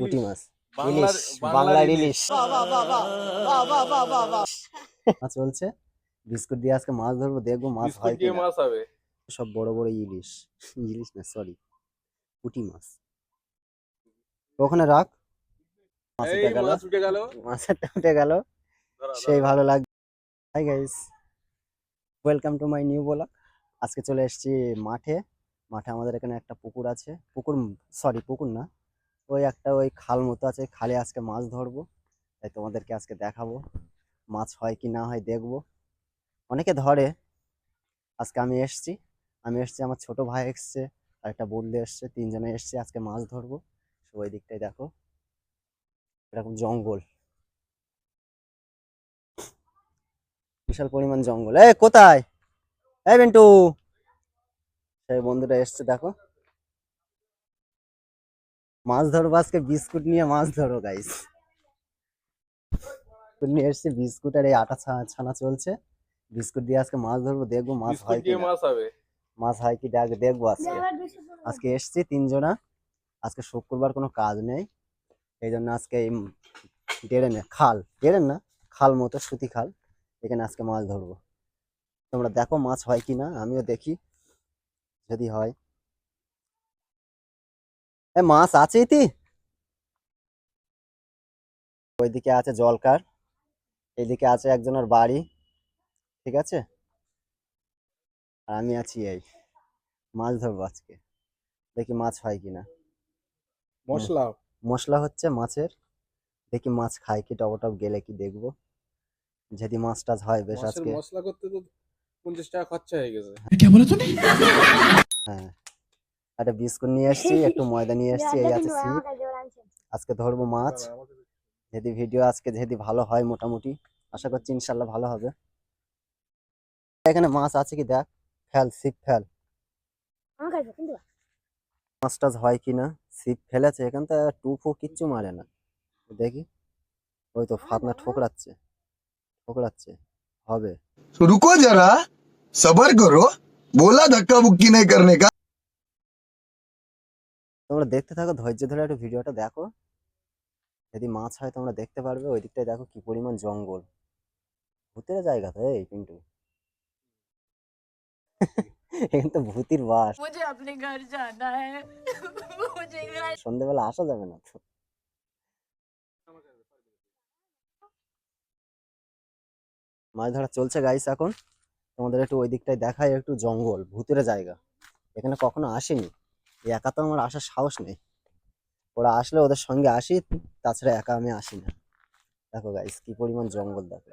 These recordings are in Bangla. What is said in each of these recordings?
পুঁটি মাছ। ইলিশ বাংলার ইলিশ। মাছ চলছে বিস্কুট দিয়ে আজকে মাছ ধরবো দেখব মাছ হয় কিনা। মাছ হবে। সব বড় বড় ইলিশ। ইলিশ না সরি পুঁটি মাছ। ওখানে রাখ। মাছ উঠে গেল। উঠে গেল। সেই ভালো লাগবে hi guys welcome to my new blog আজকে চলে এসেছি মাঠে। মাঠে আমাদের এখানে একটা পুকুর আছে। পুকুর সরি পুকুর না। ওই একটা ওই খাল মতো আছে খালে আজকে মাছ ধরবো। তাই তোমাদেরকে আজকে দেখাবো, মাছ হয় কি না হয় দেখব। অনেকে ধরে, আজকে আমি এসেছি আমি এসেছি, আমার ছোট ভাই এসছে, আর একটা বন্ধু এসছে, তিনজনে এসছে, আজকে মাছ ধরবো। ওই দিকটাই দেখো, এরকম জঙ্গল। বিশাল পরিমাণ জঙ্গল। এ কোথায়? এই বিন্টু সেই বন্ধুটা এসছে, দেখো। মাছ ধরবো আজকে বিস্কুট নিয়ে মাছ ধরো গাইস নিয়ে এসছে বিস্কুট আর এই আটা ছানা চলছে। বিস্কুট দিয়ে আজকে মাছ ধরবো দেখব মাছ হয় কি মাছ হবে? মাছ হয় কি দেখ দেখব আজকে। আজকে এসছি তিনজনা। আজকে শুক্রবার কোনো কাজ নেই। এই জন্য আজকে এই ডেরেন খাল। ডেরেন না খাল মতো সুতি খাল। এখানে আজকে মাছ ধরবো। তোমরা দেখো মাছ হয় কি না আমিও দেখি। যদি হয়। এ মাছ আছে ইতি ওইদিকে আছে জলকার এইদিকে আছে একজনের বাড়ি ঠিক আছে? আর আমি আছি এই মাছ ধরবো আজকে দেখি মাছ হয় কিনা। মশলা? মশলা হচ্ছে মাছের দেখি মাছ খায় কি টপ টপ গেলে কি দেখব। যদি মাছ টাছ হয় বেশ আজকে। মশলা করতে তো পঞ্চাশ টাকা খরচা হয়ে গেছে। হ্যাঁ। একটা বিস্কুট নিয়ে এসেছি একটু ময়দা নিয়ে এসেছি এই আছে সিপ আজকে ধরবো মাছ দাঁড়া, আমাকে দে। যদি ভিডিও আজকে যদি ভালো হয় মোটামুটি আশা করছি ইনশাল্লাহ ভালো হবে এখানে মাছ আছে কি দেখ ফেল সিপ ফেল মাছ টাছ হয় কি না সিপ ফেলেছে এখান থেকে টুফু কিচ্ছু মারে না দেখি ওই তো ফাতনা ঠোকরাচ্ছে ঠোকরাচ্ছে হবে तो रुको जरा सबर करो बोला धक्का बुक्की नहीं करने का তোমরা দেখতে থাকো ধৈর্য ধরে একটু ভিডিওটা দেখো। যদি মাছ হয় তোমরা দেখতে পারবে ওই দিকটায় দেখো কি পরিমাণ জঙ্গল। ভূতের জায়গা তো এই পিন্টু। এখন তো ভূতির বাস। মুঝে আসা যাবে না তো। মাছ ধরা চলছে গাইস এখন। তোমাদের একটু ওই দিকটায় দেখায় একটু জঙ্গল ভূতের জায়গা। এখানে কখনো আসেনি। একা তো আমার আসার সাহস নেই। ওরা আসলে ওদের সঙ্গে আসি তাছাড়া একা আমি আসি না। দেখো গাইস কি পরিমাণ জঙ্গল দেখো।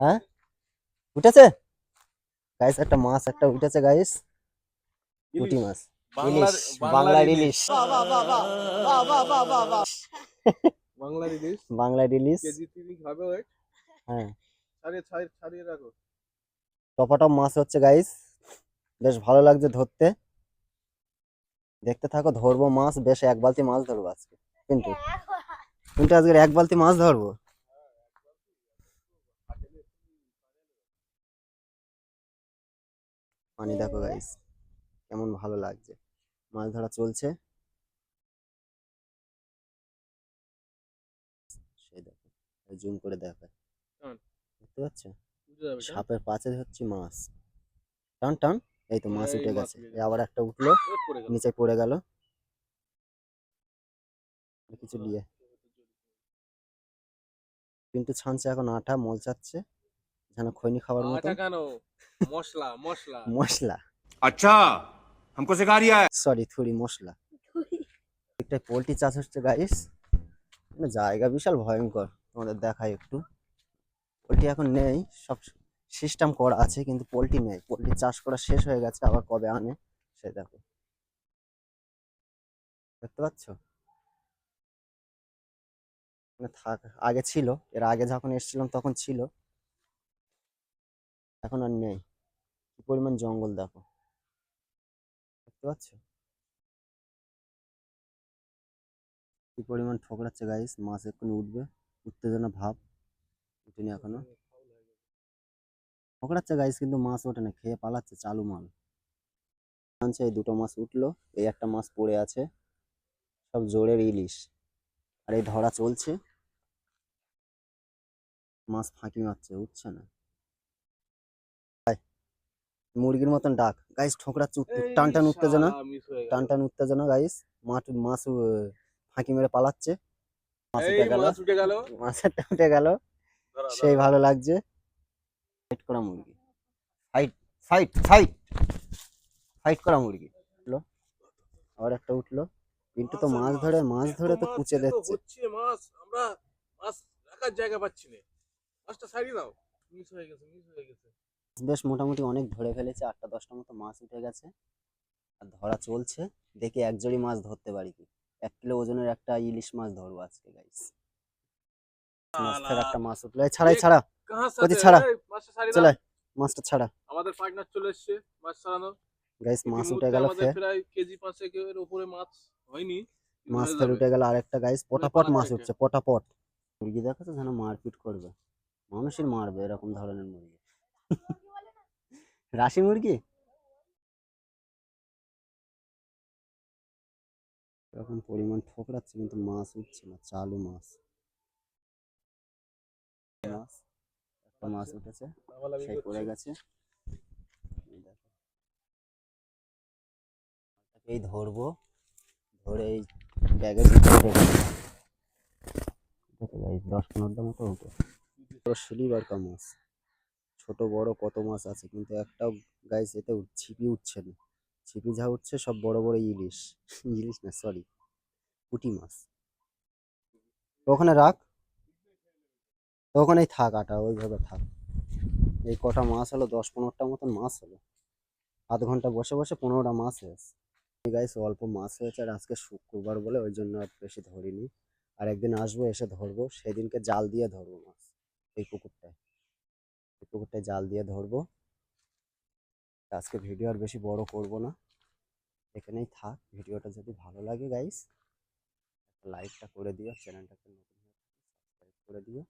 হ্যাঁ? উঠেছে? গাইস একটা মাছ একটা উঠেছে গাইস পুঁটি। মাছ। ইলিশ বাংলার ইলিশ। বাংলার ইলিশ। বাংলার ইলিশ। হ্যাঁ। টপাটপ মাছ হচ্ছে গাইস বেশ ভালো লাগছে ধরতে। দেখতে থাকো ধরবো মাছ বেশ এক বালতি মাছ ধরবো আজকে। কিন্তু কিন্তু আজকে এক বালতি মাছ ধরবো। পানি দেখো গাইস কেমন ভালো লাগছে। মাছ ধরা চলছে। সেই দেখো জুম করে দেখো? দেখতে পাচ্ছ? সাপের পাশে হচ্ছে মাছ। টান টান। এই তো মাছ এই উঠে মাছ গেছে উঠে এই আবার একটা উঠলো এ পড়ে গেল। নিচে পড়ে গেল কিছু নিয়ে কিন্তু ছানছে এখন আটা মলচাচ্ছে যেন খৈনি খাবার মতো আটা কেন মশলা মশলা মশলা अच्छा हमको सिखा रिया है সরি থুড়ি মশলা একটা পোলট্রি চাষ হচ্ছে গাইস জায়গা বিশাল ভয়ঙ্কর তোমাদের দেখাই একটু পোলট্রি এখন নেই সব সিস্টেম করা আছে, কিন্তু পোলট্রি নেই। পোলট্রি চাষ করা শেষ হয়ে গেছে, আবার কবে আনে সে দেখো। দেখতে পাচ্ছ? মানে থাক, আগে ছিল, এর আগে যখন এসেছিলাম তখন ছিল। এখন আর নেই। কি পরিমাণ জঙ্গল দেখো। দেখতে পাচ্ছ? কি পরিমাণ ঠোকরাচ্ছে গাইস মাছ এক্ষুনি উঠবে। উত্তেজনা ভাব। এখনও। ঠোকরাচ্ছে গাইস কিন্তু মাছ ওঠে না খেয়ে পালাচ্ছে চালু মাল। আনছে এই দুটো মাছ উঠল এই একটা মাছ পড়ে আছে সব জোরের ইলিশ। আর এই ধরা চলছে। মাছ ফাঁকি মারছে উঠছে না। মুরগির মতন ডাক। গাইস এই টান টান উত্তেজনা। টান টান উত্তেজনা গাইস মাছ মাছ ফাঁকি মেরে পালাচ্ছে। মাছ উঠে গেল মাছ উঠে গেল। উঠে গেল সেই ভালো লাগছে। ফাইট করা মুরগি। ফাইট ফাইট ফাইট ফাইট করা মুরগি। উঠল। আবার একটা উঠল। কিন্তু তো মাছ ধরে মাছ ধরে তো কুচে দিচ্ছে। হচ্ছে মাছ আমরা মাছ রাখার জায়গা পাচ্ছি না। মাছটা ছাড়িয়ে দাও। মিস হয়ে গেছে মিস হয়ে গেছে। বেশ মোটামুটি অনেক ধরে ফেলেছে আটটা দশটা মতো মাছ উঠে গেছে। আর ধরা চলছে। দেখি এক জড়ি মাছ ধরতে পারি কি? এক কিলো ওজনের একটা ইলিশ মাছ ধরবো আজকে গাইস একটা মাছ উঠল। ছাড়াই ছাড়া। কাহা ছাড়া। এই, মাছটা ছাড়িয়ে চলে মাছটা ছাড়া। আমাদের পার্টনার চলে এসেছে মাছ ছাড়ানো। গাইস মাছ উঠে গেল প্রায় কেজি পাঁচেকের উপরে মাছ হয়নি। উঠে গেল আরেকটা গাইস পটাপট মাছ। উঠছে পটাপট। মুরগি দেখো তো যেন মারপিট করবে। মানুষের মারবে এরকম ধরনের মুরগি। রাশি মুরগি? এরকম পরিমাণ ঠোকরাচ্ছে কিন্তু মাছ উঠছে না চালু মাছ। মাছ? একটা মাছ উঠেছে সেই পড়ে গেছে। এই ধরবো ধরে এই guys, দশ পনেরোটা মতো উঠে। সিলিভার কা মাছ। ছোট বড় কত মাছ আছে কিন্তু একটাও গাইস এতে ছিপি উঠছে না। ছিপি যা উঠছে সব বড় বড় ইলিশ। ইলিশ না সরি পুঁটি মাছ। ওখানে রাখ। তো ওখানেই থাক আটা ওইভাবে থাক। এই কটা মাছ হলো, দশ পনেরোটা মতন মাছ হলো। আধ ঘণ্টা বসে বসে পনেরোটা মাছ হয়েছে। গাইস অল্প মাছ হয়েছে আর আজকে শুক্রবার বলে ওই জন্য আর বেশি ধরিনি। আর একদিন আসব, এসে ধরবো। সেদিনকে জাল দিয়ে ধরবো মাছ, এই পুকুরটায়। এই পুকুরটায় জাল দিয়ে ধরবো। আজকে ভিডিও আর বেশি বড় করব না। এখানেই থাক। ভিডিওটা যদি ভালো লাগে গাইস লাইকটা করে দিও। চ্যানেলটাকে নতুন করে দিও।